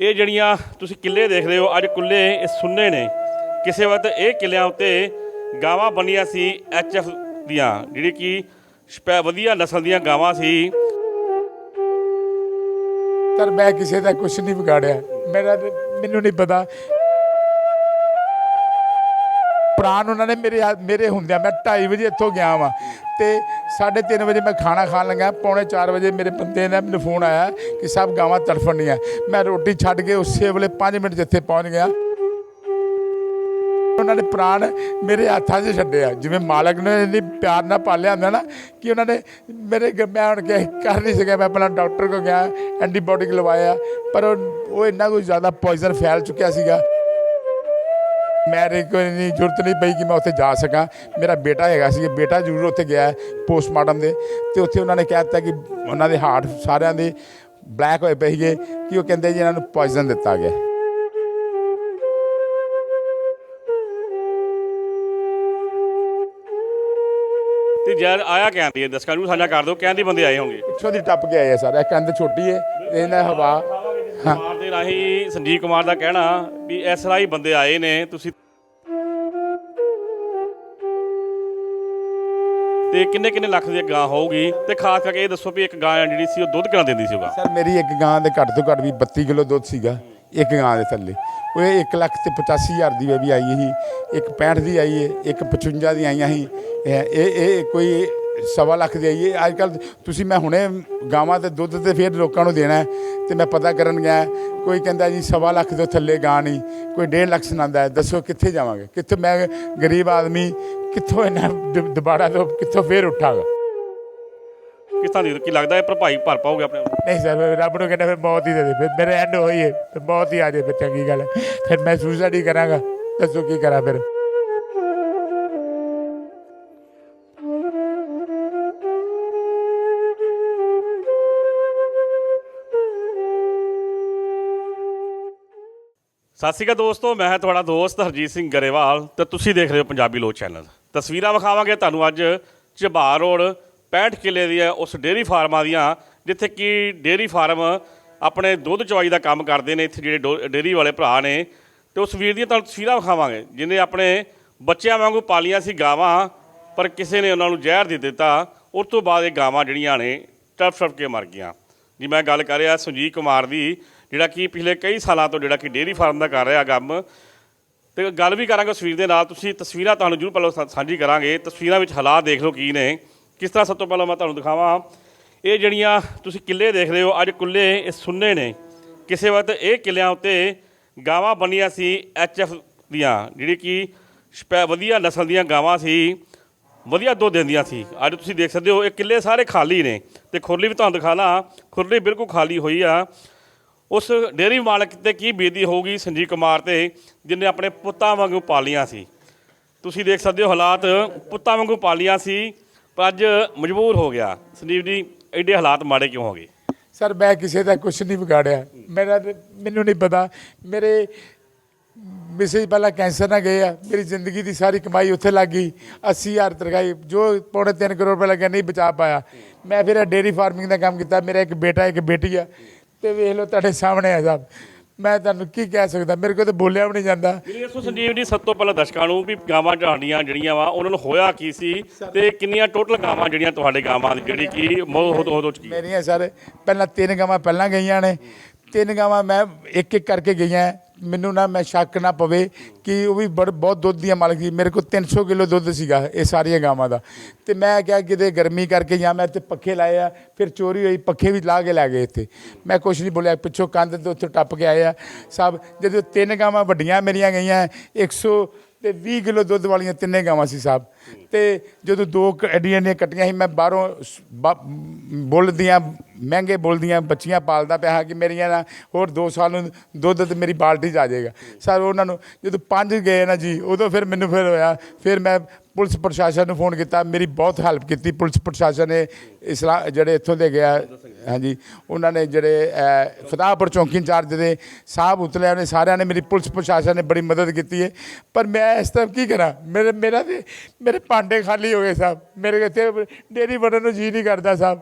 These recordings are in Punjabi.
ਇਹ ਜਿਹੜੀਆਂ ਤੁਸੀਂ ਕਿੱਲੇ ਦੇਖ ਰਹੇ ਹੋ, ਅੱਜ ਕੁੱਲੇ ਇਹ ਸੁੰਨੇ ਨੇ। ਕਿਸੇ ਵਕਤ ਇਹ ਕਿੱਲਿਆਂ ਉੱਤੇ ਗਾਵਾਂ ਬਣੀਆਂ ਸੀ ਐਚਐਫ ਦੀਆਂ, ਜਿਹੜੀ ਕਿ ਸਪੈ, ਵਧੀਆ ਨਸਲ ਦੀਆਂ ਗਾਵਾਂ ਸੀ। ਪਰ ਮੈਂ ਕਿਸੇ ਦਾ ਕੁਝ ਨਹੀਂ ਵਿਗਾੜਿਆ। ਮੇਰਾ ਤੇ- ਮੈਨੂੰ ਨਹੀਂ ਪਤਾ ਪ੍ਰਾਣ ਉਹਨਾਂ ਨੇ ਮੇਰੇ ਹੱਥ- ਮੇਰੇ ਹੁੰਦਿਆਂ, ਮੈਂ 2:30 ਵਜੇ ਇੱਥੋਂ ਗਿਆ ਵਾਂ। ਤੇ 3:30 ਵਜੇ ਮੈਂ ਖਾਣਾ ਖਾਣ ਲੱਗਾ ਪੌਣੇ 4 ਵਜੇ ਮੇਰੇ ਬੰਦੇ ਨੇ ਮੈਨੂੰ ਫੋਨ ਆਇਆ ਕਿ ਸਭ ਗਾਵਾਂ ਤੜਫਣੀਆਂ। ਮੈਂ ਰੋਟੀ ਛੱਡ ਕੇ ਉਸੇ ਵੇਲੇ 5 ਮਿੰਟ ਜਿੱਥੇ ਪਹੁੰਚ ਗਿਆ। ਉਹਨਾਂ ਨੇ ਪ੍ਰਾਣ ਮੇਰੇ ਹੱਥਾਂ 'ਚ ਛੱਡਿਆ। ਜਿਵੇਂ ਮਾਲਕ ਨੇ ਇੰਨੀ ਪਿਆਰ ਨਾਲ ਪਾਲਿਆ ਹੁੰਦਾ ਨਾ, ਕਿ ਉਹਨਾਂ ਨੇ ਮੇਰੇ ਮੈਂ ਹੁਣ ਕਿ ਕਰ ਨਹੀਂ ਸਕਿਆ। ਮੈਂ ਪਹਿਲਾਂ ਡਾਕਟਰ ਕੋਲ ਗਿਆ, ਐਂਟੀਬਾਇਓਟਿਕ ਲਵਾਇਆ, ਪਰ ਉਹ ਉਹ ਇੰਨਾ ਕੋਈ ਜ਼ਿਆਦਾ ਪੋਇਜ਼ਨ ਫੈਲ ਚੁੱਕਿਆ ਸੀਗਾ। ਮੇਰੇ ਕੋਈ ਨਹੀਂ ਜ਼ਰੂਰਤ ਨਹੀਂ ਪਈ ਕਿ ਮੈਂ ਉੱਥੇ ਜਾ ਸਕਾਂ। ਮੇਰਾ ਬੇਟਾ ਹੈਗਾ ਸੀ ਬੇਟਾ ਜ਼ਰੂਰ ਉੱਥੇ ਗਿਆ ਪੋਸਟਮਾਰਟਮ ਦੇ। ਤੇ ਉੱਥੇ ਉਹਨਾਂ ਨੇ ਕਹਿ ਦਿੱਤਾ ਕਿ ਉਹਨਾਂ ਦੇ ਹਾਰਟ ਸਾਰਿਆਂ ਦੇ ਬਲੈਕ ਹੋਏ ਪਏ ਸੀਗੇ ਕਿ ਉਹ ਕਹਿੰਦੇ ਜੀ ਇਹਨਾਂ ਨੂੰ ਪੋਇਜ਼ਨ ਦਿੱਤਾ ਗਿਆ। ਤੇ ਜਦ ਆਇਆ ਕਹਿੰਦੀ ਹੈ? ਦਰਸ਼ਕਾਂ ਨੂੰ ਸਾਂਝਾ ਕਰ ਦਿਓ ਕਹਿੰਦੀ ਬੰਦੇ ਆਏ ਹੋਣਗੇ। ਪਿੱਛੋਂ ਦੀ ਟੱਪ ਕੇ ਆਏ ਆ ਸਰ ਇਹ ਕੰਧ ਛੋਟੀ ਹੈ ਤੇ ਇਹਨਾਂ ਹਵਾ ਕੁਮਾਰ ਦੇ ਰਾਹੀਂ ਸੰਜੀਵ ਕੁਮਾਰ ਦਾ ਕਹਿਣਾ ਵੀ ਇਸ ਰਾਹੀਂ ਬੰਦੇ ਆਏ ਨੇ, ਤੁਸੀਂ ਤੇ ਕਿੰਨੇ ਕਿੰਨੇ ਲੱਖ ਦੀ ਗਾਂ ਹੋਊਗੀ? ਤੇ ਖਾਸ ਕਰਕੇ ਇਹ ਦੱਸੋ ਵੀ ਇੱਕ ਗਾਂ ਜਿਹੜੀ ਸੀ, ਉਹ ਦੁੱਧ ਕਿੰਨਾ ਦਿੰਦੀ ਸੀ ਉਹ ਗਾਂ? ਸਰ, ਮੇਰੀ ਇੱਕ ਗਾਂ ਦੇ ਘੱਟ ਤੋਂ ਘੱਟ ਵੀ 32 ਕਿਲੋ ਦੁੱਧ ਸੀਗਾ, ਇੱਕ ਗਾਂ ਦੇ ਥੱਲੇ। ਉਹ 1 ਲੱਖ ਤੇ 85 ਹਜ਼ਾਰ ਦੀ ਵੀ ਆਈ ਸੀ, ਇੱਕ 65 ਦੀ ਆਈ ਹੈ ਇੱਕ 55 ਦੀ ਆਈਆਂ ਸੀ। ਇਹ ਇਹ ਕੋਈ ਸਵਾ ਲੱਖ ਦੀ ਆਈ ਹੈ। ਅੱਜ ਕੱਲ ਤੁਸੀਂ ਮੈਂ ਹੁਣੇ ਗਾਵਾਂ ਦੇ ਦੁੱਧ ਤੇ ਫਿਰ ਲੋਕਾਂ ਨੂੰ ਦੇਣਾ ਤੇ ਮੈਂ ਪਤਾ ਕਰਨ ਗਿਆ ਕੋਈ ਕਹਿੰਦਾ ਜੀ ਸਵਾ ਲੱਖ ਤੋਂ ਥੱਲੇ ਗਾਂ ਨਹੀਂ ਕੋਈ 1.5 ਲੱਖ ਸੁਣਾਉਂਦਾ ਹੈ ਦੱਸੋ ਕਿੱਥੇ ਜਾਵਾਂਗੇ? ਕਿੱਥੇ ਮੈਂ ਗਰੀਬ ਆਦਮੀ ਕਿੱਥੋਂ ਇਹਨਾਂ ਦੁਬਾਰਾ ਤੋਂ ਕਿੱਥੋਂ ਫੇਰ ਉੱਠਾਂਗਾ? ਕਿਸ ਤਰ੍ਹਾਂ ਦੀ ਕੀ ਲੱਗਦਾ ਹੈ ਭਰਪਾਈ ਭਰ ਪਾਓਗੇ ਆਪਣੇ ਆਪ? ਨਹੀਂ ਸਰ ਰੱਬ ਨੂੰ ਕਹਿੰਦਾ ਫਿਰ ਮੌਤ ਹੀ ਦੇ ਦੇ ਫਿਰ ਮੇਰੇ ਐਂਡ ਹੋਈ ਹੈ ਤੇ ਮੌਤ ਹੀ ਆ ਜਾਏ ਫਿਰ ਚੰਗੀ ਗੱਲ ਫਿਰ ਮੈਂ ਸੁਸਾਈਡ ਹੀ ਕਰਾਂਗਾ ਦੱਸੋ ਕੀ ਕਰਾਂ ਫਿਰ? ਸਤਿ ਸ਼੍ਰੀ ਅਕਾਲ ਦੋਸਤੋ, ਮੈਂ ਤੁਹਾਡਾ ਦੋਸਤ ਹਰਜੀਤ ਸਿੰਘ ਗਰੇਵਾਲ ਤੇ ਤੁਸੀਂ ਦੇਖ ਰਹੇ ਹੋ ਪੰਜਾਬੀ ਲੋਕ ਚੈਨਲ। ਤਸਵੀਰਾਂ ਵਿਖਾਵਾਂਗੇ ਤੁਹਾਨੂੰ ਅੱਜ ਝਬਾਰ ਰੋਡ 65 ਕਿੱਲੇ ਦੀਆਂ ਉਸ ਡੇਅਰੀ ਫਾਰਮਾਂ ਦੀਆਂ, ਜਿੱਥੇ ਕਿ ਡੇਅਰੀ ਫਾਰਮ ਆਪਣੇ ਦੁੱਧ ਚਵਾਈ ਦਾ ਕੰਮ ਕਰਦੇ ਨੇ, ਇੱਥੇ ਜਿਹੜੇ ਡੋ- ਡੇਅਰੀ ਵਾਲੇ ਭਰਾ ਨੇ। ਤੇ ਉਸ ਵੀਰ ਦੀਆਂ ਤੁਹਾਨੂੰ ਤਸਵੀਰਾਂ ਵਿਖਾਵਾਂਗੇ ਜਿਹਨੇ ਆਪਣੇ ਬੱਚਿਆਂ ਵਾਂਗੂ ਪਾਲੀਆਂ ਸੀ ਗਾਵਾਂ, ਪਰ ਕਿਸੇ ਨੇ ਉਹਨਾਂ ਨੂੰ ਜ਼ਹਿਰ ਦੇ ਦਿੱਤਾ। ਉਸ ਤੋਂ ਬਾਅਦ ਇਹ ਗਾਵਾਂ ਜਿਹੜੀਆਂ ਨੇ ਟਰਫ ਟਰਫ ਕੇ ਮਰ ਗਈਆਂ। ਜੀ, ਮੈਂ ਗੱਲ ਕਰ ਰਿਹਾ ਸੁਜੀਤ ਕੁਮਾਰ ਦੀ। ਜਿਹੜਾ ਕਿ ਪਿਛਲੇ ਕਈ ਸਾਲਾਂ ਤੋਂ ਜਿਹੜਾ ਕਿ ਡੇਅਰੀ ਫਾਰਮ ਦਾ ਕਰ ਰਿਹਾ ਕੰਮ, ਤੇ ਗੱਲ ਵੀ ਕਰਾਂਗੇ ਸਵੀਰ ਦੇ ਨਾਲ, ਤੁਸੀਂ ਤਸਵੀਰਾਂ ਤੁਹਾਨੂੰ ਜਰੂਰ ਪਹਿਲਾਂ ਸਾ- ਸਾਂਝੀ ਕਰਾਂਗੇ, ਤਸਵੀਰਾਂ ਵਿੱਚ ਹਾਲਾਤ ਦੇਖ ਲਓ ਕੀ ਨੇ। ਕਿਸ ਤਰ੍ਹਾਂ ਸਭ ਤੋਂ ਪਹਿਲਾਂ ਮੈਂ ਤੁਹਾਨੂੰ ਦਿਖਾਵਾਂ, ਇਹ ਜਿਹੜੀਆਂ ਤੁਸੀਂ ਕਿੱਲੇ ਦੇਖ ਰਹੇ ਹੋ, ਅੱਜ ਕੁੱਲੇ ਇਹ ਸੁੰਨੇ ਨੇ। ਕਿਸੇ ਵਕਤ ਇਹ ਕਿੱਲਿਆਂ ਉੱਤੇ ਗਾਵਾਂ ਬਣੀਆਂ ਸੀ ਐਚਐਫ ਦੀਆਂ, ਜਿਹੜੀ ਕਿ ਸਪੈ, ਵਧੀਆ ਨਸਲ ਦੀਆਂ ਗਾਵਾਂ ਸੀ, ਵਧੀਆ ਦੁੱਧ ਦਿੰਦੀਆਂ ਸੀ। ਅੱਜ ਤੁਸੀਂ ਦੇਖ ਸਕਦੇ ਹੋ, ਇਹ ਕਿੱਲੇ ਸਾਰੇ ਖਾਲੀ ਨੇ। ਤੇ ਖੁਰਲੀ ਵੀ ਤੁਹਾਨੂੰ ਦਿਖਾਣਾ, ਖੁਰਲੀ ਬਿਲਕੁਲ ਖਾਲੀ ਹੋਈ ਆ। ਉਸ ਡੇਅਰੀ ਮਾਲਕ ਤੇ ਕੀ ਬੀਤੀ ਹੋਊਗੀ ਸੰਜੀਵ ਕੁਮਾਰ ਤੇ ਜਿਨੇ ਆਪਣੇ ਪੁੱਤਾਂ ਵਾਂਗੂ ਪਾਲੀਆਂ ਸੀ। ਤੁਸੀਂ ਦੇਖ ਸਕਦੇ ਹੋ ਹਾਲਾਤ, ਪੁੱਤਾਂ ਵਾਂਗੂ ਪਾਲੀਆਂ ਸੀ, ਪਰ ਅੱਜ ਮਜਬੂਰ ਹੋ ਗਿਆ। ਸੰਜੀਵ ਜੀ, ਐਡੇ ਹਾਲਾਤ ਮਾੜੇ ਕਿਉਂ ਹੋ ਗਏ? ਸਰ, ਮੈਂ ਕਿਸੇ ਦਾ ਕੁਝ ਨਹੀਂ ਵਿਗਾੜਿਆ। ਮੇਰਾ ਮੈਨੂੰ ਨਹੀਂ ਪਤਾ। ਮੇਰੇ ਮਿਸੇ ਪਹਿਲਾਂ ਕੈਂਸਰ ਨਾਲ ਗਏ ਆ। ਮੇਰੀ ਜ਼ਿੰਦਗੀ ਦੀ ਸਾਰੀ ਕਮਾਈ ਉੱਥੇ ਲੱਗ ਗਈ। 80000 ਤਰਗਾਈ ਜੋ ਪੌਣੇ 3 ਕਰੋੜ ਰੁਪਏ ਲੱਗਿਆ, ਨਹੀਂ ਬਚਾ ਪਾਇਆ। ਮੈਂ ਫਿਰ ਡੇਰੀ ਫਾਰਮਿੰਗ ਦਾ ਕੰਮ ਕੀਤਾ। ਮੇਰਾ ਇੱਕ ਬੇਟਾ, ਇੱਕ ਬੇਟੀ ਆ। ਤੇ ਵੇਖ ਲਓ ਤੁਹਾਡੇ ਸਾਹਮਣੇ ਆ ਸਭ। ਮੈਂ ਤੁਹਾਨੂੰ ਕੀ ਕਹਿ ਸਕਦਾ? ਮੇਰੇ ਕੋਲ ਤਾਂ ਬੋਲਿਆ ਵੀ ਨਹੀਂ ਜਾਂਦਾ। ਮੇਰੇ ਦੱਸੋ ਸੰਜੀਵ ਜੀ ਸਭ ਤੋਂ ਪਹਿਲਾਂ ਦਰਸ਼ਕਾਂ ਨੂੰ ਵੀ ਗਾਵਾਂ ਝਾੜੀਆਂ ਜਿਹੜੀਆਂ ਵਾ ਉਹਨਾਂ ਨੂੰ ਹੋਇਆ ਕੀ ਸੀ ਤੇ ਕਿੰਨੀਆਂ ਟੋਟਲ ਗਾਵਾਂ ਜਿਹੜੀਆਂ ਤੁਹਾਡੇ ਗਾਵਾਂ ਦੀ ਜਿਹੜੀ ਕਿ ਮੌਤ ਹੋ ਹੋ ਚੁੱਕੀ ਮੇਰੀਆਂ ਸਰ ਪਹਿਲਾਂ ਤਿੰਨ ਗਾਵਾਂ ਪਹਿਲਾਂ ਗਈਆਂ ਨੇ। ਤਿੰਨ ਗਾਵਾਂ ਮੈਂ ਇੱਕ ਇੱਕ ਕਰਕੇ ਗਈਆਂ। ਮੈਨੂੰ ਨਾ, ਮੈਂ ਸ਼ੱਕ ਨਾ ਪਵੇ ਕਿ ਉਹ ਵੀ ਬੜ, ਬਹੁਤ ਦੁੱਧ ਦੀਆਂ ਮਾਲਕ ਸੀ। ਮੇਰੇ ਕੋਲ 300 ਕਿਲੋ ਦੁੱਧ ਸੀਗਾ ਇਹ ਸਾਰੀਆਂ ਗਾਵਾਂ ਦਾ। ਤੇ ਮੈਂ ਕਿਹਾ ਕਿਤੇ ਗਰਮੀ ਕਰਕੇ ਜਾਂ ਮੈਂ ਇੱਥੇ ਪੱਖੇ ਲਾਏ ਆ, ਫਿਰ ਚੋਰੀ ਹੋਈ, ਪੱਖੇ ਵੀ ਲਾ ਕੇ ਲੈ ਗਏ ਇੱਥੇ। ਮੈਂ ਕੁਛ ਨਹੀਂ ਬੋਲਿਆ, ਪਿੱਛੋਂ ਕੰਧ ਤੋਂ ਉੱਥੇ ਟੱਪ ਕੇ ਆਏ ਆ। ਸਭ, ਜਦੋਂ ਤਿੰਨ ਗਾਵਾਂ ਵੱਡੀਆਂ ਮੇਰੀਆਂ ਗਈਆਂ 100 ਤੇ 20 ਕਿਲੋ ਦੁੱਧ ਵਾਲੀਆਂ ਤਿੰਨੇ ਗਾਵਾਂ ਸੀ ਸਾਹਿਬ ਤੇ ਜਦੋਂ ਦੋ ਕ- ਐਡੀਆਂ ਨੇ ਕੱਟੀਆਂ ਸੀ ਮੈਂ ਬਾਹਰੋਂ ਸ- ਬਾ- ਮਹਿੰਗੇ ਬੋਲਦੀਆਂ ਬੱਚੀਆਂ ਪਾਲਦਾ ਪਿਆ ਹਾਂ ਕਿ ਮੇਰੀਆਂ ਨਾ ਹੋਰ 2 ਸਾਲ ਨੂੰ ਦੁੱਧ ਤੇ ਮੇਰੀ ਬਾਲਟੀ 'ਚ ਆ ਜਾਏਗਾ। ਸਰ ਉਹਨਾਂ ਨੂੰ ਜਦੋਂ ਪੰਜ ਗਏ ਨਾ ਜੀ ਉਦੋਂ ਫਿਰ ਮੈਨੂੰ ਫਿਰ ਹੋਇਆ ਫਿਰ ਮੈਂ ਪੁਲਿਸ ਪ੍ਰਸ਼ਾਸਨ ਨੂੰ ਫੋਨ ਕੀਤਾ ਮੇਰੀ ਬਹੁਤ ਹੈਲਪ ਕੀਤੀ। ਪੁਲਿਸ ਪ੍ਰਸ਼ਾਸਨ ਨੇ ਇਸਲਾ ਜਿਹੜੇ ਇੱਥੋਂ ਦੇ ਗਿਆ ਹਾਂਜੀ ਉਹਨਾਂ ਨੇ ਜਿਹੜੇ ਅਹ, ਫਤਾਹਪੁਰ ਚੌਂਕੀ ਇੰਚਾਰਜ ਦੇ ਸਾਹਿਬ ਉਤਲੇ ਨੇ ਸਾਰਿਆਂ ਨੇ ਮੇਰੀ ਪੁਲਿਸ ਪ੍ਰਸ਼ਾਸਨ ਨੇ ਬੜੀ ਮਦਦ ਕੀਤੀ ਹੈ ਪਰ ਮੈਂ ਇਸ ਤਰ੍ਹਾਂ ਕੀ ਕਰਾਂ? ਮੇਰੇ ਮੇਰਾ ਤੇ ਮੇਰੇ ਭਾਂਡੇ ਖਾਲੀ ਹੋ ਗਏ ਸਾਹਿਬ ਮੇਰੇ ਇੱਥੇ ਡੇਰੀ ਵੜਨ ਨੂੰ ਜੀ ਨਹੀਂ ਕਰਦਾ ਸਾਹਿਬ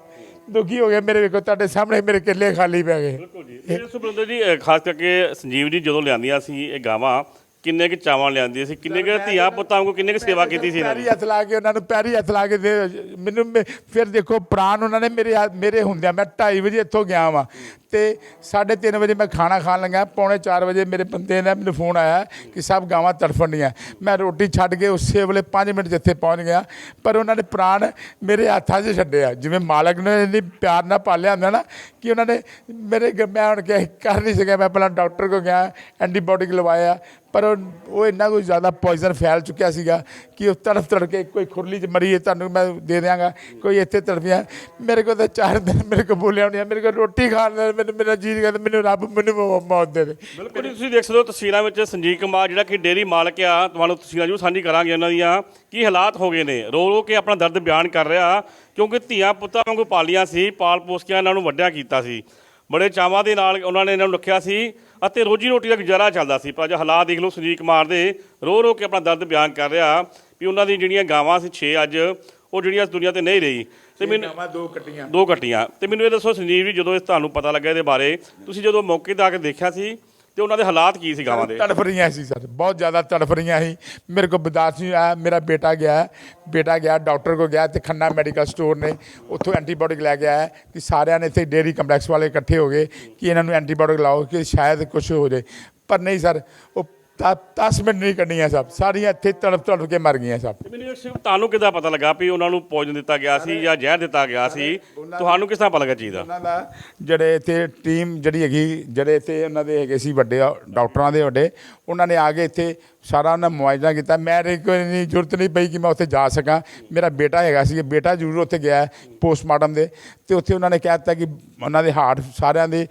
ਦੁਖੀ ਹੋ ਗਿਆ ਮੇਰੇ ਵੇਖੋ, ਤੁਹਾਡੇ ਸਾਹਮਣੇ ਮੇਰੇ ਕਿੱਲੇ ਖਾਲੀ ਪੈ ਗਏ। ਬਿਲਕੁਲ ਜੀ। ਇਹ ਸੁਬਰਿੰਦਰ ਜੀ ਖਾਸ ਕਰਕੇ ਸੰਜੀਵ ਜੀ, ਜਦੋਂ ਲਿਆਂਦੀਆਂ ਸੀ ਇਹ ਗਾਵਾਂ ਕਿੰਨੇ ਕੁ ਚਾਵਾਂ ਲਿਆਂਦੀਆਂ ਸੀ ਕਿੰਨੇ ਕੁ ਧੀਆਂ ਪੁੱਤਾਂ ਨੂੰ ਕਿੰਨੇ ਕੁ ਸੇਵਾ ਕੀਤੀ ਸੀ ਇਹਨਾਂ ਦੀ? ਪੈਰੀ ਹੱਥ ਲਾ ਕੇ ਉਹਨਾਂ ਨੂੰ ਪੈਰੀ ਹੱਥ ਲਾ ਕੇ ਦੇ ਮੈਨੂੰ ਮੇ- ਫਿਰ ਦੇਖੋ ਪ੍ਰਾਣ ਉਹਨਾਂ ਨੇ ਮੇਰੇ ਹੱਥ- ਮੇਰੇ ਹੁੰਦਿਆਂ ਮੈਂ 2:30 ਵਜੇ ਇੱਥੋਂ ਗਿਆ ਵਾਂ ਤੇ 3:30 ਵਜੇ ਮੈਂ ਖਾਣਾ ਖਾਣ ਲੱਗਾ ਪੌਣੇ 4 ਵਜੇ ਮੇਰੇ ਬੰਦੇ ਨੇ ਮੈਨੂੰ ਫੋਨ ਆਇਆ ਕਿ ਸਭ ਗਾਵਾਂ ਤੜਫਣ ਡੀਆਂ। ਮੈਂ ਰੋਟੀ ਛੱਡ ਕੇ ਉਸੇ ਵੇਲੇ 5 ਮਿੰਟ ਜਿੱਥੇ ਪਹੁੰਚ ਗਿਆ ਪਰ ਉਹਨਾਂ ਨੇ ਪ੍ਰਾਣ ਮੇਰੇ ਹੱਥਾਂ 'ਚ ਛੱਡਿਆ। ਜਿਵੇਂ ਮਾਲਕ ਨੇ ਇੰਨੀ ਪਿਆਰ ਨਾਲ ਪਾਲਿਆ ਹੁੰਦਾ ਨਾ ਕਿ ਉਹਨਾਂ ਨੇ ਮੇਰੇ ਗ- ਮੈਂ ਹੁਣ ਕਿ ਕਰ ਨਹੀਂ ਸਕਿਆ ਮੈਂ ਪਹਿਲਾਂ ਡਾਕਟਰ ਕੋ ਗਿਆ ਐਂਟੀਬਾਇਓਟਿਕ ਲਵਾਇਆ ਪਰ ਉਹ ਇੰਨਾ ਕੋਈ ਜ਼ਿਆਦਾ ਪੋਇਜ਼ਨ ਫੈਲ ਚੁੱਕਿਆ ਸੀਗਾ ਕਿ ਉਹ ਤੜਫ ਤੜਫ ਕੇ ਕੋਈ ਖੁਰਲੀ 'ਚ ਮਰੀ ਹੈ ਤੁਹਾਨੂੰ ਮੈਂ ਦੇ ਦਿਆਂਗਾ, ਕੋਈ ਇੱਥੇ ਤੜਫਿਆ। ਮੇਰੇ ਕੋਲ ਤਾਂ ਚਾਰ ਦਿਨ ਮੇਰੇ ਕੋਲ ਬੋਲਿਆ ਨਹੀਂ ਮੇਰੇ ਕੋਲ ਰੋਟੀ ਖਾਣ ਦਾ ਮੈਨੂੰ ਮੇਰਾ ਜੀ ਕਹਿੰਦਾ ਮੈਨੂੰ ਰੱਬ ਮੈਨੂੰ ਮੌਤ ਦੇ ਦੇ। ਬਿਲਕੁਲ ਤੁਸੀਂ ਦੇਖ ਸਕਦੇ ਹੋ ਤਸਵੀਰਾਂ ਵਿੱਚ ਸੰਜੀਵ ਕੁਮਾਰ, ਜਿਹੜਾ ਕਿ ਡੇਰੀ ਮਾਲਕ ਆ, ਤੁਹਾਨੂੰ ਤਸਵੀਰਾਂ ਜੂ ਸਾਂਝੀ ਕਰਾਂਗੇ ਉਹਨਾਂ ਦੀਆਂ, ਕੀ ਹਾਲਾਤ ਹੋ ਗਏ ਨੇ? ਰੋ ਰੋ ਕੇ ਆਪਣਾ ਦਰਦ ਬਿਆਨ ਕਰ ਰਿਹਾ, ਕਿਉਂਕਿ ਧੀਆਂ ਪੁੱਤਾਂ ਵਾਂਗੂ ਪਾਲੀਆਂ ਸੀ, ਪਾਲ ਪੋਸ ਕੇ ਇਹਨਾਂ ਨੂੰ ਵੱਡਿਆ ਕੀਤਾ ਸੀ। ਬੜੇ ਚਾਵਾਂ ਦੇ ਨਾਲ ਉਹਨਾਂ ਨੇ ਇਹਨਾਂ ਨੂੰ ਰੱਖਿਆ ਸੀ ਅਤੇ ਰੋਜੀ ਰੋਟੀ ਦਾ ਗੁਜ਼ਾਰਾ ਚੱਲਦਾ ਸੀ। ਪਰ ਅੱਜ ਹਾਲਾਤ ਦੇਖ ਲਓ ਸੰਜੀਵ ਕੁਮਾਰ ਦੇ ਰੋ ਰੋ ਕੇ ਆਪਣਾ ਦਰਦ ਬਿਆਨ ਕਰ ਰਿਹਾ ਵੀ ਉਹਨਾਂ ਦੀ ਜਿਹੜੀਆਂ ਗਾਵਾਂ ਸੀ 6 ਅੱਜ ਉਹ ਜਿਹੜੀਆਂ ਇਸ ਦੁਨੀਆ ਤੇ ਨਹੀਂ ਰਹੀ। ਤੇ ਮੈਨੂੰ ਨਵਾਂ ਦੋ ਕੱਟੀਆਂ। ਦੋ ਕੱਟੀਆਂ। ਤੇ ਮੈਨੂੰ ਇਹ ਦੱਸੋ ਸੰਜੀਵ ਜੀ ਜਦੋਂ ਇਸ ਤੁਹਾਨੂੰ ਪਤਾ ਲੱਗਾ ਇਹਦੇ ਬਾਰੇ ਤੁਸੀਂ ਜਦੋਂ ਮੌਕੇ ਤੇ ਆ ਕੇ ਦੇਖਿਆ ਸੀ ਤੇ ਉਹਨਾਂ ਦੇ ਹਾਲਾਤ ਕੀ ਸੀ ਗਾਵਾਂ ਦੇ? ਤੜਫ ਰਹੀਆਂ ਸੀ ਸਰ, ਬਹੁਤ ਜ਼ਿਆਦਾ ਤੜਫ ਰਹੀਆਂ ਸੀ। ਮੇਰੇ ਕੋਲ ਬਰਦਾਸ਼ਤ ਨਹੀਂ ਆਇਆ ਮੇਰਾ ਬੇਟਾ ਗਿਆ ਬੇਟਾ ਗਿਆ, ਡਾਕਟਰ ਕੋ ਗਿਆ ਤੇ ਖੰਨਾ ਮੈਡੀਕਲ ਸਟੋਰ ਨੇ ਉੱਥੋਂ ਐਂਟੀਬਾਇਓਟਿਕ ਲੈ ਕੇ ਆਇਆ ਕਿ ਸਾਰਿਆਂ ਨੇ ਇੱਥੇ ਡੇਰੀ ਕੰਪਲੈਕਸ ਵਾਲੇ ਇਕੱਠੇ ਹੋ ਗਏ ਕਿ ਇਹਨਾਂ ਨੂੰ ਐਂਟੀਬਾਇਓਟਿਕ ਲਾਓ ਕਿ ਸ਼ਾਇਦ ਕੁਝ ਹੋ ਜਾਏ। ਪਰ ਨਹੀਂ ਸਰ, ਉਹ 10 ਮਿੰਟ ਨਹੀਂ ਕੱਢੀਆਂ ਸਭ। ਸਾਰੀਆਂ ਇੱਥੇ ਤੜਫ ਤੜਫ ਕੇ ਮਰ ਗਈਆਂ ਸਭ। ਮੈਨੂੰ ਸਿਰਫ ਤੁਹਾਨੂੰ ਕਿੱਦਾਂ ਪਤਾ ਲੱਗਾ ਵੀ ਉਹਨਾਂ ਨੂੰ ਪੋਇਜ਼ਨ ਦਿੱਤਾ ਗਿਆ ਸੀ ਜਾਂ ਜ਼ਹਿਰ ਦਿੱਤਾ ਗਿਆ ਸੀ? ਤੁਹਾਨੂੰ ਕਿਸ ਤਰ੍ਹਾਂ ਪਤਾ ਲੱਗਾ ਚੀਜ਼ ਦਾ? ਉਹਨਾਂ ਦਾ ਜਿਹੜੇ ਇੱਥੇ ਟੀਮ ਜਿਹੜੀ ਹੈਗੀ ਜਿਹੜੇ ਇੱਥੇ ਉਹਨਾਂ ਦੇ ਹੈਗੇ ਸੀ ਵੱਡੇ ਡਾਕਟਰਾਂ ਦੇ ਵੱਡੇ ਉਹਨਾਂ ਨੇ ਆ ਕੇ ਇੱਥੇ ਸਾਰਾ ਉਹਨਾਂ ਮੁਆਇਨਾ ਕੀਤਾ। ਮੈਂ ਕੋਈ ਨਹੀਂ ਜ਼ਰੂਰਤ ਨਹੀਂ ਪਈ ਕਿ ਮੈਂ ਉੱਥੇ ਜਾ ਸਕਾਂ। ਮੇਰਾ ਬੇਟਾ ਹੈਗਾ ਸੀ ਬੇਟਾ ਜ਼ਰੂਰ ਉੱਥੇ ਗਿਆ ਪੋਸਟਮਾਰਟਮ ਦੇ। ਤੇ ਉੱਥੇ ਉਹਨਾਂ ਨੇ ਕਹਿ ਦਿੱਤਾ ਕਿ ਉਹਨਾਂ ਦੇ ਹਾਰਟ ਸਾਰਿਆਂ ਦੇ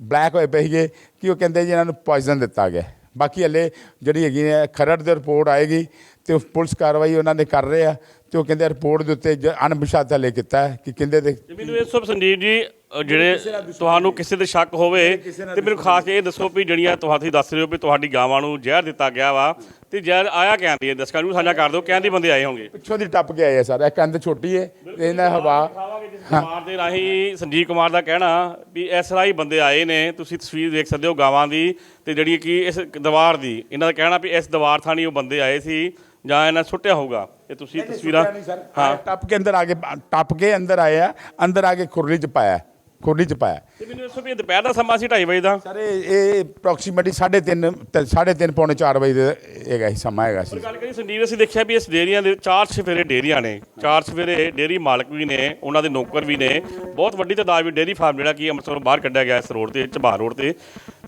ਬਲੈਕ ਹੋਏ ਪਏ ਸੀਗੇ ਕਿ ਉਹ ਕਹਿੰਦੇ ਜੀ ਇਹਨਾਂ ਨੂੰ ਪੋਇਜ਼ਨ ਦਿੱਤਾ ਗਿਆ। ਬਾਕੀ ਹਲੇ ਜਿਹੜੀ ਹੈਗੀ ਹੈ ਖਰੜ ਦੀ ਰਿਪੋਰਟ ਆਏਗੀ ਤੇ ਪੁਲਿਸ ਕਾਰਵਾਈ ਉਹਨਾਂ ਨੇ ਕਰ ਰਹੇ ਆ। ਤੇ ਉਹ ਕਹਿੰਦੇ ਰਿਪੋਰਟ ਦੇ ਉੱਤੇ ਅਨਬਿਸ਼ਾਤ ਹਲੇ ਕੀਤਾ ਹੈ ਕਿ ਕਹਿੰਦੇ ਤੇ ਮੈਨੂੰ ਇਹ ਸਭ ਸੰਜੀਵ ਜੀ ਅ, ਜਿਹੜੇ ਤੁਹਾਨੂੰ ਕਿਸੇ ਤੇ ਸ਼ੱਕ ਹੋਵੇ ਤੇ ਮੈਨੂੰ ਖਾਸ ਕੇ ਇਹ ਦੱਸੋ ਵੀ ਜਿਹੜੀਆਂ ਤੁਸੀਂ ਦੱਸ ਰਹੇ ਹੋ ਵੀ ਤੁਹਾਡੀ ਗਾਵਾਂ ਨੂੰ ਜ਼ਹਿਰ ਦਿੱਤਾ ਗਿਆ ਵਾ ਤੇ ਜ਼ਹਿਰ ਆਇਆ ਕਹਿੰਦੀ ਹੈ ਦਰਸ਼ਕਾਂ ਨੂੰ ਸਾਂਝਾ ਕਰ ਦਿਓ ਕਹਿੰਦੀ ਬੰਦੇ ਆਏ ਹੋਣਗੇ ਪਿੱਛੋਂ ਦੀ ਟੱਪ ਕੇ ਆਏ ਆ ਸਰ ਇਹ ਕੰਧ ਛੋਟੀ ਹੈ ਤੇ ਇਹਨਾਂ ਹਵਾ ਕੁਮਾਰ ਦੇ ਰਾਹੀਂ ਸੰਜੀਵ ਕੁਮਾਰ ਦਾ ਕਹਿਣਾ ਵੀ ਇਸ ਰਾਹੀਂ ਬੰਦੇ ਆਏ ਨੇ ਤੁਸੀਂ ਤਸਵੀਰ ਦੇਖ ਸਕਦੇ ਹੋ ਗਾਵਾਂ ਦੀ ਤੇ ਜਿਹੜੀ ਕਿ ਇਸ ਦੀਵਾਰ ਦੀ ਇਹਨਾਂ ਦਾ ਕਹਿਣਾ ਵੀ ਇਸ ਦੀਵਾਰ ਥਾਣੀ ਉਹ ਬੰਦੇ ਆਏ ਸੀ ਜਾਂ ਇਹਨਾਂ ਸੁੱਟਿਆ ਹੋਊਗਾ। ਇਹ ਤੁਸੀਂ ਤਸਵੀਰਾਂ ਹਾਂ। ਟੱਪ ਕੇ ਅੰਦਰ ਆ ਕੇ ਟੱਪ ਕੇ ਅੰਦਰ ਆਏ ਆ ਅੰਦਰ ਆ ਕੇ ਖੁਰਲੀ ਚ ਪਾਇਆ ਖੁਰਲੀ ਚ ਪਾਇਆ। ਤੇ ਮੈਨੂੰ ਦੱਸੋ ਵੀ ਇਹ ਦੁਪਹਿਰ ਦਾ ਸਮਾਂ ਸੀ 2:30 ਵਜੇ ਦਾ? ਸਰ ਇਹ ਇਹ ਅਪਰੋਕਸੀਮੇਟਲੀ 3:30 3:30 ਪੌਣੇ 4 ਵਜੇ ਦਾ ਹੈਗਾ ਸੀ ਸਮਾਂ ਹੈਗਾ ਸੀ। ਗੱਲ ਕਰੀ ਸੰਜੀਵ ਅਸੀਂ ਦੇਖਿਆ ਵੀ ਇਸ ਡੇਰੀਆਂ ਦੇ ਚਾਰ ਸਫੇਰੇ ਡੇਰੀਆਂ ਨੇ। ਚਾਰ ਸਫੇਰੇ ਡੇਰੀ ਮਾਲਕ ਵੀ ਨੇ ਉਹਨਾਂ ਦੇ ਨੌਕਰ ਵੀ ਨੇ। ਬਹੁਤ ਵੱਡੀ ਤਾਦਾਦ ਵੀ ਡੇਰੀ ਫਾਰਮ ਜਿਹੜਾ ਕਿ ਅੰਮ੍ਰਿਤਸਰੋਂ ਬਾਹਰ ਕੱਢਿਆ ਗਿਆ ਇਸ ਰੋਡ ਤੇ ਝਬਾਰ ਰੋਡ ਤੇ।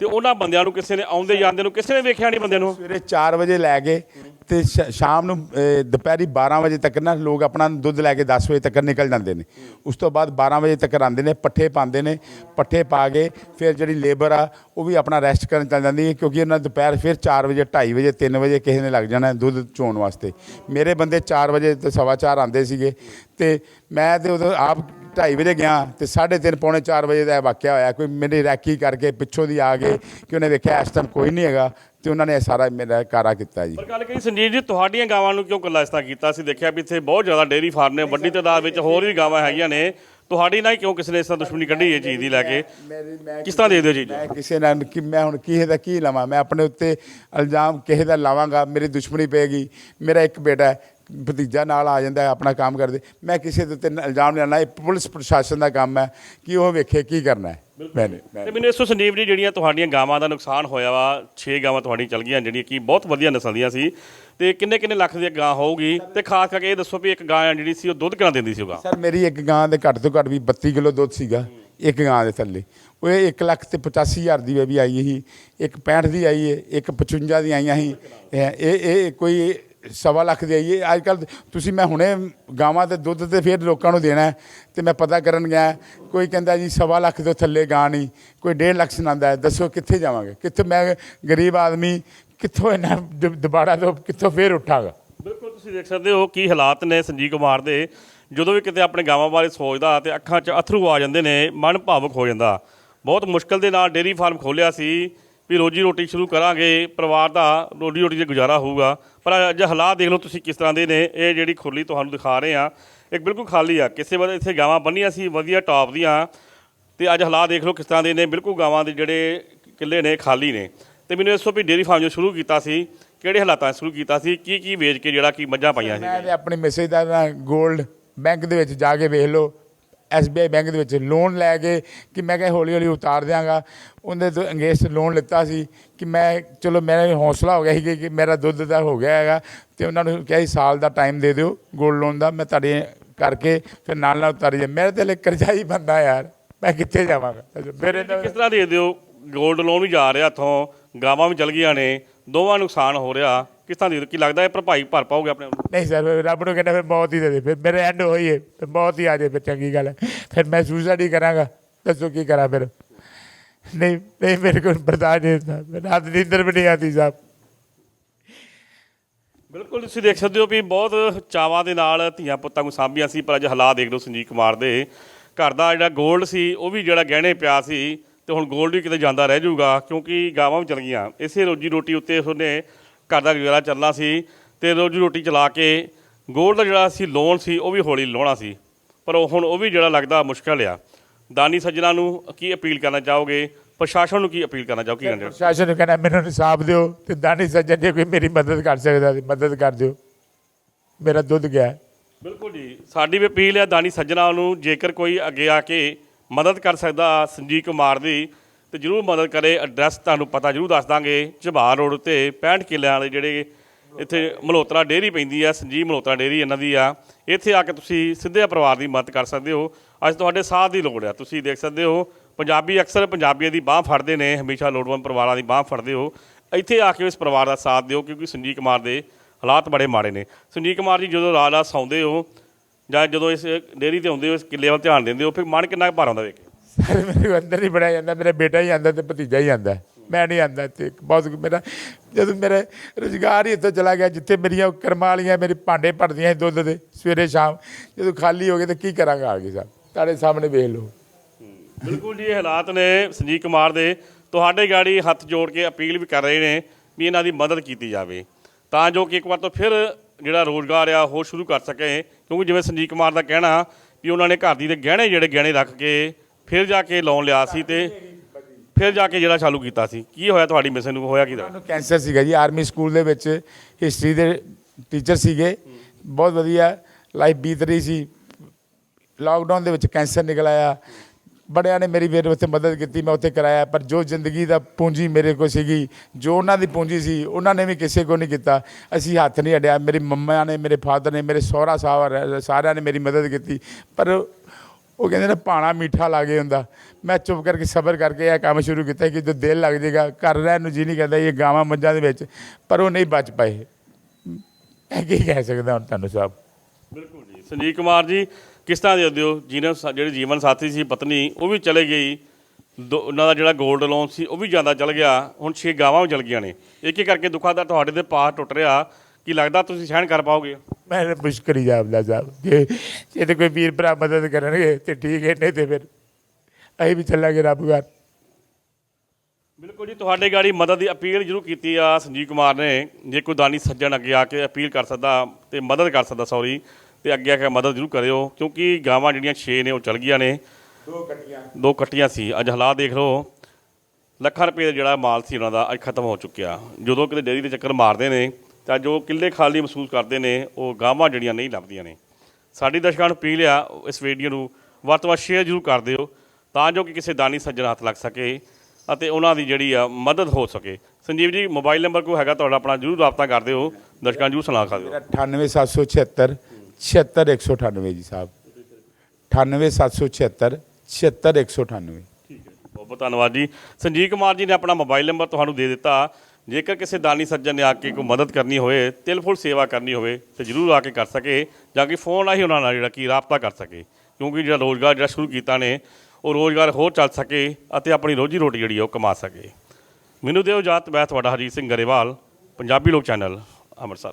ਤੇ ਉਹਨਾਂ ਬੰਦਿਆਂ ਨੂੰ ਕਿਸੇ ਨੇ ਆਉਂਦੇ ਜਾਂਦੇ ਨੂੰ ਕਿਸੇ ਨੇ ਵੇਖਿਆ ਨਹੀਂ ਬੰਦਿਆਂ ਨੂੰ? ਸਵੇਰੇ 4 ਵਜੇ ਲੈ ਕੇ ਤੇ ਸ਼ਾਮ ਨੂੰ ਦੁਪਹਿਰੀ 12 ਵਜੇ ਤੱਕ ਨਾ ਲੋਕ ਆਪਣਾ ਦੁੱਧ ਲੈ ਕੇ 10 ਵਜੇ ਤੱਕ ਨਿਕਲ ਜਾਂਦੇ ਨੇ। ਉਸ ਤੋਂ ਬਾਅਦ 12 ਵਜੇ ਤੱਕ ਆਉਂਦੇ ਨੇ, ਪੱਠੇ ਪਾਉਂਦੇ ਨੇ, ਪੱਠੇ ਪਾ ਕੇ ਫਿਰ ਜਿਹੜੀ ਲੇਬਰ ਆ, ਉਹ ਵੀ ਆਪਣਾ ਰੈਸਟ ਕਰਨ ਚੱਲ ਜਾਂਦੀ ਹੈ ਕਿਉਂਕਿ ਉਹਨਾਂ ਦੁਪਹਿਰ ਫਿਰ 4 ਵਜੇ 2:30 ਵਜੇ 3 ਵਜੇ ਕਿਸੇ ਨੇ ਲੱਗ ਜਾਣਾ ਦੁੱਧ ਚੋਣ ਵਾਸਤੇ। ਮੇਰੇ ਬੰਦੇ 4 ਵਜੇ ਤੇ ਸਵਾ ਚਾਰ ਆਉਂਦੇ ਸੀਗੇ ਤੇ ਮੈਂ ਤੇ ਉਦੋਂ ਆਪ 2:30 ਵਜੇ ਗਿਆ ਤੇ 3:30 ਪੌਣੇ 4 ਵਜੇ ਦਾ ਵਾਕਿਆ ਹੋਇਆ, ਕੋਈ ਮੇਰੀ ਰੈਕੀ ਕਰਕੇ ਪਿੱਛੋਂ ਦੀ ਆ ਗਏ ਕਿ ਉਹਨੇ ਵੇਖਿਆ ਇਸ ਟਾਈਮ ਕੋਈ ਨਹੀਂ ਹੈਗਾ। ਤੇ ਉਹਨਾਂ ਨੇ ਇਹ ਸਾਰਾ ਮੇਰਾ ਕਾਰਾ ਕੀਤਾ ਜੀ। ਪਰ ਗੱਲ ਕਰੀ ਸੰਜੀਵ ਜੀ ਤੁਹਾਡੀਆਂ ਗਾਵਾਂ ਨੂੰ ਕਿਉਂ ਕੱਲਾ ਇਸ ਤਰ੍ਹਾਂ ਕੀਤਾ? ਸੀ ਦੇਖਿਆ ਵੀ ਇੱਥੇ ਬਹੁਤ ਜ਼ਿਆਦਾ ਡੇਰੀ ਫਾਰਮ ਨੇ ਵੱਡੀ ਤਾਦਾਦ ਵਿੱਚ ਹੋਰ ਵੀ ਗਾਵਾਂ ਹੈਗੀਆਂ ਨੇ। ਤੁਹਾਡੀ ਨਾਲ ਕਿਉਂ ਕਿਸੇ ਨੇ ਇਸ ਤਰ੍ਹਾਂ ਦੁਸ਼ਮਣੀ ਕੱਢੀ ਇਹ ਚੀਜ਼ ਦੀ ਲੈ ਕੇ? ਕਿਸ ਤਰ੍ਹਾਂ ਦੇ ਦਿਓ ਚੀਜ਼ ਮੈਂ ਕਿਸੇ ਨਾਲ ਕਿ ਮੈਂ ਹੁਣ ਕਿਸੇ ਦਾ ਕੀ ਲਵਾਂ? ਮੈਂ ਆਪਣੇ ਉੱਤੇ ਇਲਜ਼ਾਮ ਕਿਸੇ ਦਾ ਲਾਵਾਂਗਾ ਮੇਰੀ ਦੁਸ਼ਮਣੀ ਪਏਗੀ ਮੇਰਾ ਇੱਕ ਬੇਟਾ ਹੈ, ਭਤੀਜਾ ਨਾਲ ਆ ਜਾਂਦਾ ਆਪਣਾ ਕੰਮ ਕਰਦੇ। ਮੈਂ ਕਿਸੇ ਦੇ ਉੱਤੇ ਇਲਜ਼ਾਮ ਨਹੀਂ ਲਾਣਾ ਇਹ ਪੁਲਿਸ ਪ੍ਰਸ਼ਾਸਨ ਦਾ ਕੰਮ ਹੈ ਕਿ ਉਹ ਵੇਖੇ ਕੀ ਕਰਨਾ ਹੈ। ਮੈਨੇ ਤੇ ਮੈਨੂੰ ਇਸ ਤੋਂ ਸੰਜੀਵ ਜੀ ਜਿਹੜੀਆਂ ਤੁਹਾਡੀਆਂ ਗਾਵਾਂ ਦਾ ਨੁਕਸਾਨ ਹੋਇਆ ਵਾ 6 ਗਾਵਾਂ ਤੁਹਾਡੀਆਂ ਚਲ ਗਈਆਂ ਜਿਹੜੀਆਂ ਕਿ ਬਹੁਤ ਵਧੀਆ ਨਸਲ ਦੀਆਂ ਸੀ। ਤੇ ਕਿੰਨੇ ਕਿੰਨੇ ਲੱਖ ਦੀ ਗਾਂ ਹੋਊਗੀ? ਤੇ ਖਾਸ ਕਰਕੇ ਇਹ ਦੱਸੋ ਵੀ ਇੱਕ ਗਾਂ ਜਿਹੜੀ ਸੀ ਉਹ ਦੁੱਧ ਕਿੰਨਾ ਦਿੰਦੀ ਸੀ ਉਹ ਗਾਂ? ਸਰ ਮੇਰੀ ਇੱਕ ਗਾਂ ਦੇ ਘੱਟ ਤੋਂ ਘੱਟ ਵੀ 32 ਕਿਲੋ ਦੁੱਧ ਸੀਗਾ ਇੱਕ ਗਾਂ ਦੇ ਥੱਲੇ। ਉਹ ਇਹ 1 ਲੱਖ ਤੇ 85 ਹਜ਼ਾਰ ਦੀ ਵੀ ਆਈ ਸੀ ਇੱਕ 65 ਦੀ ਆਈ ਹੈ ਇੱਕ 55 ਦੀ ਆਈਆਂ ਸੀ। ਇਹ ਇਹ ਕੋਈ ਸਵਾ ਲੱਖ ਦੀ ਆਈ ਹੈ। ਅੱਜ ਕੱਲ ਤੁਸੀਂ ਮੈਂ ਹੁਣੇ ਗਾਵਾਂ 'ਤੇ ਦੁੱਧ ਤੇ ਫਿਰ ਲੋਕਾਂ ਨੂੰ ਦੇਣਾ ਹੈ ਤੇ ਮੈਂ ਪਤਾ ਕਰਨ ਗਿਆ ਕੋਈ ਕਹਿੰਦਾ ਜੀ ਸਵਾ ਲੱਖ ਤੋਂ ਥੱਲੇ ਗਾਂ ਨਹੀਂ, ਕੋਈ 1.5 ਲੱਖ ਸੁਣਾਉਂਦਾ ਹੈ, ਦੱਸੋ ਕਿੱਥੇ ਜਾਵਾਂਗੇ? ਕਿੱਥੇ ਮੈਂ ਗਰੀਬ ਆਦਮੀ, ਕਿੱਥੋਂ ਇਹਨਾਂ ਦ- ਦੁਬਾਰਾ ਤੋਂ ਕਿੱਥੋਂ ਫੇਰ ਉੱਠਾਂਗਾ? ਬਿਲਕੁਲ, ਤੁਸੀਂ ਦੇਖ ਸਕਦੇ ਹੋ ਕੀ ਹਾਲਾਤ ਨੇ ਸੰਜੀਵ ਕੁਮਾਰ ਦੇ। ਜਦੋਂ ਵੀ ਕਿਤੇ ਆਪਣੇ ਗਾਵਾਂ ਬਾਰੇ ਸੋਚਦਾ ਤੇ ਅੱਖਾਂ 'ਚ ਅਥਰੂ ਆ ਜਾਂਦੇ ਨੇ, ਮਨ ਭਾਵਕ ਹੋ ਜਾਂਦਾ। ਬਹੁਤ ਮੁਸ਼ਕਲ ਦੇ ਨਾਲ ਡੇਰੀ ਫਾਰਮ ਖੋਲਿਆ ਸੀ। ਵੀ ਰੋਜੀ ਰੋਟੀ ਸ਼ੁਰੂ ਕਰਾਂਗੇ, ਪਰਿਵਾਰ ਦਾ ਰੋਜੀ ਰੋਟੀ 'ਤੇ ਗੁਜ਼ਾਰਾ ਹੋਊਗਾ। ਪਰ ਅੱਜ ਹਾਲਾਤ ਦੇਖ ਲਓ ਤੁਸੀਂ ਕਿਸ ਤਰ੍ਹਾਂ ਦੇ ਨੇ। ਇਹ ਜਿਹੜੀ ਖੁਰਲੀ ਤੁਹਾਨੂੰ ਦਿਖਾ ਰਹੇ ਆ ਇੱਕ ਬਿਲਕੁਲ ਖਾਲੀ ਆ। ਕਿਸੇ ਵੇਲੇ ਇੱਥੇ ਗਾਵਾਂ ਬੰਨੀਆਂ ਸੀ, ਵਧੀਆ ਟੌਪ ਦੀਆਂ। ਤੇ ਅੱਜ ਹਾਲਾਤ ਦੇਖ ਲਓ ਕਿਸ ਤਰ੍ਹਾਂ ਦੇ ਨੇ। ਬਿਲਕੁਲ ਗਾਵਾਂ ਦੇ ਜਿਹੜੇ ਕਿੱਲੇ ਨੇ, ਖਾਲੀ ਨੇ। ਤੇ ਮੈਨੂੰ ਦੱਸੋ ਵੀ ਡੇਰੀ ਫਾਰਮ ਜੋ ਸ਼ੁਰੂ ਕੀਤਾ ਸੀ, ਕਿਹੜੇ ਹਾਲਾਤਾਂ 'ਚ ਸ਼ੁਰੂ ਕੀਤਾ ਸੀ ਕੀ ਕੀ ਵੇਚ ਕੇ ਜਿਹੜਾ ਕੀ ਮੱਝਾਂ ਪਾਈਆਂ ਸੀ? ਮੈਂ ਤੇ ਆਪਣੀ ਮੈਸੇਜ ਦਾ ਗੋਲਡ ਬੈਂਕ ਦੇ ਵਿੱਚ ਜਾ ਕੇ ਵੇਖ ਲਓ। SBI ਬੈਂਕ ਦੇ ਵਿੱਚ ਲੋਨ ਲੈ ਕੇ ਕਿ ਮੈਂ ਕਿਹਾ ਹੌਲੀ ਹੌਲੀ ਉਤਾਰ ਦਿਆਂਗਾ। ਉਹਦੇ ਤੋਂ ਅੰਗੇਸਟ ਲੋਨ ਲਿੱਤਾ ਸੀ ਕਿ ਮੈਂ ਚਲੋ ਮੇਰਾ ਹੌਸਲਾ ਹੋ ਗਿਆ ਸੀ ਕਿ- ਮੇਰਾ ਦੁੱਧ ਦਾ ਹੋ ਗਿਆ ਹੈਗਾ ਤੇ ਉਹਨਾਂ ਨੂੰ ਕਿਹਾ ਸੀ ਸਾਲ ਦਾ ਟਾਈਮ ਦੇ ਦਿਓ 골ਡ ਲੋਨ ਦਾ ਮੈਂ ਤੁਹਾਡੇ ਕਰਕੇ ਫਿਰ ਨਾਲ ਨਾਲ ਉਤਾਰੀ ਜਾ ਮੇਰੇ ਤੇ ਲਈ ਕਰਜ਼ਾ ਹੀ ਬੰਦਾ ਯਾਰ ਮੈਂ ਕਿੱਥੇ ਜਾਵਾਂਗਾ? ਮੇਰੇ ਕਿਸ ਤਰ੍ਹਾਂ ਦੇ ਦਿਓ? 골ਡ ਲੋਨ ਵੀ ਜਾ ਰਿਹਾ ਹੱਥੋਂ ਗਾਵਾਂ ਵੀ ਚਲ ਗਈਆਂ ਨੇ ਦੋਵਾਂ ਨੁਕਸਾਨ ਹੋ ਰਿਹਾ। ਕਿਸ ਤਰ੍ਹਾਂ ਦੀ ਕੀ ਲੱਗਦਾ ਇਹ ਭਰਪਾਈ ਭਰ ਪਾਓਗੇ ਆਪਣੇ ਆਪ ਨੂੰ? ਨਹੀਂ ਸਰ ਫਿਰ ਰੱਬ ਨੂੰ ਕਹਿੰਦਾ ਫਿਰ ਮੌਤ ਹੀ ਦੇ ਦੇ ਫਿਰ ਮੇਰੇ ਐਂਡ ਹੋਈਏ ਫਿਰ ਮੌਤ ਹੀ ਆ ਜਾਏ ਫਿਰ ਚੰਗੀ ਗੱਲ ਹੈ। ਫਿਰ ਮੈਂ ਸੁਸਾਈਡ ਹੀ ਕਰਾਂਗਾ ਦੱਸੋ ਕੀ ਕਰਾਂ ਫਿਰ? ਨਹੀਂ ਨਹੀਂ ਮੇਰੇ ਕੋਲ ਬਰਦਾਸ਼ਤ ਨਹੀਂ ਹੁੰਦਾ ਮੇਰਾ ਰਾਤ ਨੀਂਦਰ ਵੀ ਨਹੀਂ ਆਤੀ ਸਾਹਿਬ। ਬਿਲਕੁਲ ਤੁਸੀਂ ਦੇਖ ਸਕਦੇ ਹੋ ਵੀ ਬਹੁਤ ਚਾਵਾਂ ਦੇ ਨਾਲ ਧੀਆਂ ਪੁੱਤਾਂ ਨੂੰ ਸਾਂਭੀਆਂ ਸੀ ਪਰ ਅੱਜ ਹਾਲਾਤ ਦੇਖ ਲਓ ਸੰਜੀਤ ਕੁਮਾਰ ਦੇ। ਘਰ ਦਾ ਜਿਹੜਾ 골ਡ ਸੀ ਉਹ ਵੀ ਜਿਹੜਾ ਗਹਿਣੇ ਪਿਆ ਸੀ ਤੇ ਹੁਣ 골ਡ ਵੀ ਕਿਤੇ ਜਾਂਦਾ ਰਹਿ ਜਾਊਗਾ ਕਿਉਂਕਿ ਗਾਵਾਂ ਵੀ ਚਲ ਗਈਆਂ। ਇਸੇ ਰੋਜੀ ਰੋਟੀ ਉੱਤੇ ਉਹਨੇ ਘਰ ਦਾ ਗੁਜ਼ਾਰਾ ਚੱਲਣਾ ਸੀ ਤੇ ਰੋਜੀ ਰੋਟੀ ਚਲਾ ਕੇ 골ਡ ਦਾ ਜਿਹੜਾ ਸੀ ਲੋਨ ਸੀ ਉਹ ਵੀ ਹੌਲੀ ਲਾਉਣਾ ਸੀ। ਪਰ ਉਹ ਹੁਣ ਉਹ ਵੀ ਜਿਹੜਾ ਲੱਗਦਾ ਮੁਸ਼ਕਲ ਆ। ਦਾਨੀ ਸੱਜਣਾ ਨੂੰ ਕੀ ਅਪੀਲ ਕਰਨਾ ਚਾਹੋਗੇ? ਪ੍ਰਸ਼ਾਸਨ ਨੂੰ ਕੀ ਅਪੀਲ ਕਰਨਾ ਚਾਹੋ ਕੀ ਚਾਹੋ ਪ੍ਰਸ਼ਾਸਨ ਨੂੰ ਕਹਿੰਦਾ ਮੈਨੂੰ ਇਨਸਾਫ ਦਿਓ ਤੇ ਦਾਨੀ ਸੱਜਣ ਜੇ ਕੋਈ ਮੇਰੀ ਮਦਦ ਕਰ ਸਕਦਾ ਤੇ ਮਦਦ ਕਰ ਦਿਓ। ਮੇਰਾ ਦੁੱਧ ਗਿਆ। ਬਿਲਕੁਲ ਜੀ। ਸਾਡੀ ਵੀ ਅਪੀਲ ਹੈ ਦਾਨੀ ਸੱਜਣਾ ਨੂੰ ਜੇਕਰ ਕੋਈ ਅੱਗੇ ਆ ਕੇ ਮਦਦ ਕਰ ਸਕਦਾ ਸੰਜੀਤ ਕੁਮਾਰ ਦੀ ਤੇ ਜਰੂਰ ਮਦਦ ਕਰੇ ਐਡਰੈਸ ਤੁਹਾਨੂੰ ਪਤਾ ਜਰੂਰ ਦੱਸ ਦਾਂਗੇ। ਝਬਾਰ ਰੋਡ ਉੱਤੇ 65 ਕਿੱਲਿਆਂ ਵਾਲੇ ਜਿਹੜੇ ਇੱਥੇ ਮਲਹੋਤਰਾ ਡੇਅਰੀ ਪੈਂਦੀ ਆ, ਸੰਜੀਵ ਮਲਹੋਤਰਾ ਡੇਅਰੀ ਇਹਨਾਂ ਦੀ ਆ। ਇੱਥੇ ਆ ਕੇ ਤੁਸੀਂ ਸਿੱਧੇ ਪਰਿਵਾਰ ਦੀ ਮਦਦ ਕਰ ਸਕਦੇ ਹੋ। ਅੱਜ ਤੁਹਾਡੇ ਸਾਥ ਦੀ ਲੋੜ ਆ। ਤੁਸੀਂ ਦੇਖ ਸਕਦੇ ਹੋ, ਪੰਜਾਬੀ ਅਕਸਰ ਪੰਜਾਬੀਆਂ ਦੀ ਬਾਹ ਫੜਦੇ ਨੇ, ਹਮੇਸ਼ਾ ਲੋੜਵੰਦ ਪਰਿਵਾਰਾਂ ਦੀ ਬਾਹ ਫੜਦੇ ਹੋ। ਇੱਥੇ ਆ ਕੇ ਇਸ ਪਰਿਵਾਰ ਦਾ ਸਾਥ ਦਿਓ, ਕਿਉਂਕਿ ਸੰਜੀਵ ਕੁਮਾਰ ਦੇ ਹਾਲਾਤ ਬੜੇ ਮਾੜੇ ਨੇ। ਸੰਜੀਵ ਕੁਮਾਰ ਜੀ, ਜਦੋਂ ਰਾਤ ਰਾਤ ਸੌਂਦੇ ਹੋ ਜਾਂ ਜਦੋਂ ਇਸ ਡੇਅਰੀ ਤੇ ਆਉਂਦੇ ਹੋ, ਇਸ ਕਿੱਲੇ ਵੱਲ ਧਿਆਨ ਦਿੰਦੇ ਹੋ, ਫਿਰ ਮਨ ਕਿੰਨਾ ਕੁ ਭਾਰ ਆਉਂਦਾ ਵੇਖ ਸਰ ਮੈਨੂੰ ਅੰਦਰ ਹੀ ਬੜਾ ਜਾਂਦਾ, ਮੇਰਾ ਬੇਟਾ ਹੀ ਆਂਦਾ ਤੇ ਭਤੀਜਾ ਹੀ ਆਂਦਾ। ਮੈਂ ਨਹੀਂ ਆਂਦਾ ਤੇ ਬਹੁਤ ਮੇਰਾ ਜਦੋਂ ਮੇਰਾ ਰੁਜ਼ਗਾਰ ਹੀ ਇੱਥੋਂ ਚਲਾ ਗਿਆ, ਜਿੱਥੇ ਮੇਰੀਆਂ ਕਰਮਾਂ ਵਾਲੀਆਂ, ਮੇਰੇ ਭਾਂਡੇ ਭਰਦੀਆਂ ਸੀ ਦੁੱਧ ਦੇ ਸਵੇਰੇ ਸ਼ਾਮ, ਜਦੋਂ ਖਾਲੀ ਹੋ ਗਏ ਤਾਂ ਕੀ ਕਰਾਂਗਾ ਆ ਕੇ ਸਾਹਿਬ ਤੁਹਾਡੇ ਸਾਹਮਣੇ ਵੇਖ ਲਓ। ਬਿਲਕੁਲ ਜੀ, ਇਹ ਹਾਲਾਤ ਨੇ ਸੰਜੀਤ ਕੁਮਾਰ ਦੇ। ਤੁਹਾਡੇ ਗਾੜੀ ਹੱਥ ਜੋੜ ਕੇ ਅਪੀਲ ਵੀ ਕਰ ਰਹੇ ਨੇ ਵੀ ਇਹਨਾਂ ਦੀ ਮਦਦ ਕੀਤੀ ਜਾਵੇ। ਤਾਂ ਜੋ ਕਿ ਇੱਕ ਵਾਰ ਤੋਂ ਫਿਰ ਜਿਹੜਾ ਰੋਜ਼ਗਾਰ ਆ, ਉਹ ਸ਼ੁਰੂ ਕਰ ਸਕੇ। ਕਿਉਂਕਿ ਜਿਵੇਂ ਸੰਜੀਤ ਕੁਮਾਰ ਦਾ ਕਹਿਣਾ ਵੀ ਉਹਨਾਂ ਨੇ ਘਰ ਦੀ ਦੇ ਗਹਿਣੇ ਜਿਹੜੇ ਗਹਿਣੇ ਰੱਖ ਕੇ ਫਿਰ ਜਾ ਕੇ ਲੋਨ ਲਿਆ ਸੀ ਤੇ ਫਿਰ ਜਾ ਕੇ ਜਿਹੜਾ ਚਾਲੂ ਕੀਤਾ ਸੀ। ਕੀ ਹੋਇਆ ਤੁਹਾਡੀ ਮਿਸ ਨੂੰ? ਹੋਇਆ ਕੀ ਦਾ? ਮੈਨੂੰ ਕੈਂਸਰ ਸੀਗਾ ਜੀ ਆਰਮੀ ਸਕੂਲ ਦੇ ਵਿੱਚ ਹਿਸਟਰੀ ਦੇ ਟੀਚਰ ਸੀਗੇ। ਬਹੁਤ ਵਧੀਆ ਲਾਈਫ ਬੀਤ ਰਹੀ ਸੀ। ਲਾਕਡਾਊਨ ਦੇ ਵਿੱਚ ਕੈਂਸਰ ਨਿਕਲ ਆਇਆ। ਬੜਿਆਂ ਨੇ ਮੇਰੀ ਮੇਰੇ ਉੱਥੇ ਮਦਦ ਕੀਤੀ, ਮੈਂ ਉੱਥੇ ਕਰਾਇਆ। ਪਰ ਜੋ ਜ਼ਿੰਦਗੀ ਦਾ ਪੂੰਜੀ ਮੇਰੇ ਕੋਲ ਸੀਗੀ, ਜੋ ਉਹਨਾਂ ਦੀ ਪੂੰਜੀ ਸੀ, ਉਹਨਾਂ ਨੇ ਵੀ ਕਿਸੇ ਕੋ ਨਹੀਂ ਕੀਤਾ। ਅਸੀਂ ਹੱਥ ਨਹੀਂ ਅੜਿਆ। ਮੇਰੀ ਮੰਮਾ ਨੇ, ਮੇਰੇ ਫਾਦਰ ਨੇ, ਮੇਰੇ ਸਹੁਰਾ ਸਾਹਿਬ ਸਾਰਿਆਂ ਨੇ ਮੇਰੀ ਮਦਦ ਕੀਤੀ। ਪਰ ਉਹ ਕਹਿੰਦੇ ਨੇ ਪਾਣਾ ਮਿੱਠਾ ਲਾਗੇ ਹੁੰਦਾ। ਮੈਂ ਚੁੱਪ ਕਰਕੇ ਸਬਰ ਕਰਕੇ ਇਹ ਕੰਮ ਸ਼ੁਰੂ ਕੀਤਾ ਕਿ ਜਦੋਂ ਦਿਲ ਲੱਗ ਜਾਏਗਾ, ਘਰ ਰਹਿਣ ਨੂੰ ਜੀ ਨਹੀਂ ਕਰਦਾ ਇਹ ਗਾਵਾਂ ਮੱਝਾਂ ਦੇ ਵਿੱਚ, ਪਰ ਉਹ ਨਹੀਂ ਬਚ ਪਾਏ। ਮੈਂ ਕੀ ਕਹਿ ਸਕਦਾ ਹੁਣ ਤੁਹਾਨੂੰ ਸਾਹਿਬ ਬਿਲਕੁਲ ਜੀ। ਸੰਜੀਤ ਕੁਮਾਰ ਜੀ, ਕਿਸ ਤਰ੍ਹਾਂ ਦੇ ਦਿਓ? ਜਿਹਨੇ ਜਿਹੜੇ ਜੀਵਨ ਸਾਥੀ ਸੀ, ਪਤਨੀ, ਉਹ ਵੀ ਚਲੇ ਗਈ। ਦੋ- ਉਹਨਾਂ ਦਾ ਜਿਹੜਾ 골ਡ ਲੋਨ ਸੀ, ਉਹ ਵੀ ਜਾਂਦਾ ਚਲ ਗਿਆ। ਹੁਣ ਛੇ ਗਾਵਾਂ ਵੀ ਚਲ ਗਈਆਂ ਨੇ। ਇੱਕ ਇੱਕ ਕਰਕੇ ਦੁੱਖਾਂ ਦਾ ਤੁਹਾਡੇ 'ਤੇ ਪਾਰ ਟੁੱਟ ਰਿਹਾ। ਕੀ ਲੱਗਦਾ ਤੁਸੀਂ ਸਹਿਣ ਕਰ ਪਾਓਗੇ? ਮੈਂ ਤਾਂ ਮੁਸ਼ਕਲ ਹੀ ਜਾਪਦਾ ਸਾਹਿਬ ਜੇ ਜੇ ਤੇ ਕੋਈ ਵੀਰ ਭਰਾ ਮਦਦ ਕਰਨਗੇ ਤੇ ਠੀਕ ਹੈ ਨਹੀਂ ਤੇ ਫਿਰ ਅਸੀਂ ਵੀ ਚੱਲਾਂਗੇ ਰੱਬ ਘਰ। ਬਿਲਕੁਲ ਜੀ ਤੁਹਾਡੇ ਗਾੜੀ ਮਦਦ ਦੀ ਅਪੀਲ ਜ਼ਰੂਰ ਕੀਤੀ ਆ ਸੰਜੀਤ ਕੁਮਾਰ ਨੇ। ਜੇ ਕੋਈ ਦਾਨੀ ਸੱਜਣ ਅੱਗੇ ਆ ਕੇ ਅਪੀਲ ਕਰ ਸਕਦਾ ਤੇ ਮਦਦ ਕਰ ਸਕਦਾ ਸੌਰੀ ਤੇ ਅੱਗੇ ਆ ਕੇ ਮਦਦ ਜ਼ਰੂਰ ਕਰਿਓ ਕਿਉਂਕਿ ਗਾਵਾਂ ਜਿਹੜੀਆਂ 6 ਨੇ ਉਹ ਚਲ ਗਈਆਂ ਨੇ। ਦੋ ਕੱਟੀਆਂ। ਦੋ ਕੱਟੀਆਂ ਸੀ। ਅੱਜ ਹਾਲਾਤ ਦੇਖ ਲਓ ਲੱਖਾਂ ਰੁਪਏ ਦਾ ਜਿਹੜਾ ਮਾਲ ਸੀ ਉਹਨਾਂ ਦਾ ਅੱਜ ਖਤਮ ਹੋ ਚੁੱਕਿਆ। ਜਦੋਂ ਕਿਤੇ ਡੇਰੀ ਦੇ ਚੱਕਰ ਮਾਰਦੇ ਨੇ ਤਾਂ ਜੋ ਕਿੱਲੇ ਖਾਲੀ ਮਹਿਸੂਸ ਕਰਦੇ ਨੇ ਉਹ ਗਾਵਾਂ ਜਿਹੜੀਆਂ ਨਹੀਂ ਲੱਭਦੀਆਂ ਨੇ। ਸਾਡੀ ਦਰਸ਼ਕਾਂ ਨੂੰ ਅਪੀਲ ਆ ਇਸ ਵੀਡੀਓ ਨੂੰ ਵੱਧ ਤੋਂ ਵੱਧ ਸ਼ੇਅਰ ਜ਼ਰੂਰ ਕਰ ਦਿਓ ਤਾਂ ਜੋ ਕਿ ਕਿਸੇ ਦਾਨੀ ਸੱਜਣ ਹੱਥ ਲੱਗ ਸਕੇ ਅਤੇ ਉਹਨਾਂ ਦੀ ਜਿਹੜੀ ਆ ਮਦਦ ਹੋ ਸਕੇ। ਸੰਜੀਵ ਜੀ ਮੋਬਾਈਲ ਨੰਬਰ ਕੋਈ ਹੈਗਾ ਤੁਹਾਡਾ ਆਪਣਾ ਜ਼ਰੂਰ ਰਾਬਤਾ ਕਰ ਦਿਓ। ਦਰਸ਼ਕਾਂ ਨੂੰ ਜ਼ਰੂਰ ਸੁਣਾ ਖਾ ਦਿਓ। 98776 76198 ਜੀ ਸਾਹਿਬ। 98776 76198 ਠੀਕ ਹੈ ਬਹੁਤ ਬਹੁਤ ਧੰਨਵਾਦ ਜੀ। ਸੰਜੀਵ ਕੁਮਾਰ ਜੀ ਨੇ ਆਪਣਾ ਮੋਬਾਈਲ ਨੰਬਰ ਤੁਹਾਨੂੰ ਦੇ ਦਿੱਤਾ। ਜੇਕਰ ਕਿਸੇ ਦਾਨੀ ਸੱਜਣ ਨੇ ਆ ਕੇ ਕੋਈ ਮਦਦ ਕਰਨੀ ਹੋਵੇ, ਤਿਲ ਫੁੱਲ ਸੇਵਾ ਕਰਨੀ ਹੋਵੇ, ਤੇ ਜਰੂਰ ਆ ਕੇ ਕਰ ਸਕੇ, ਜਾਂ ਕਿ ਫੋਨ ਰਾਹੀਂ ਉਹਨਾਂ ਨਾਲ ਜਿਹੜਾ ਕੀ ਰਾਬਤਾ ਕਰ ਸਕੇ। ਕਿਉਂਕਿ ਜਿਹੜਾ ਰੋਜ਼ਗਾਰ ਜਿਹੜਾ ਸ਼ੁਰੂ ਕੀਤਾ ਨੇ, ਉਹ ਰੋਜ਼ਗਾਰ ਹੋਰ ਚੱਲ ਸਕੇ ਅਤੇ ਆਪਣੀ ਰੋਜੀ ਰੋਟੀ ਜਿਹੜੀ ਉਹ ਕਮਾ ਸਕੇ। ਮੈਨੂੰ ਦਿਓ ਜਾਤ ਮੈਂ ਤੁਹਾਡਾ ਹਰਜੀਤ ਸਿੰਘ ਗਰੇਵਾਲ, ਪੰਜਾਬੀ ਲੋਕ ਚੈਨਲ, ਅੰਮ੍ਰਿਤਸਰ।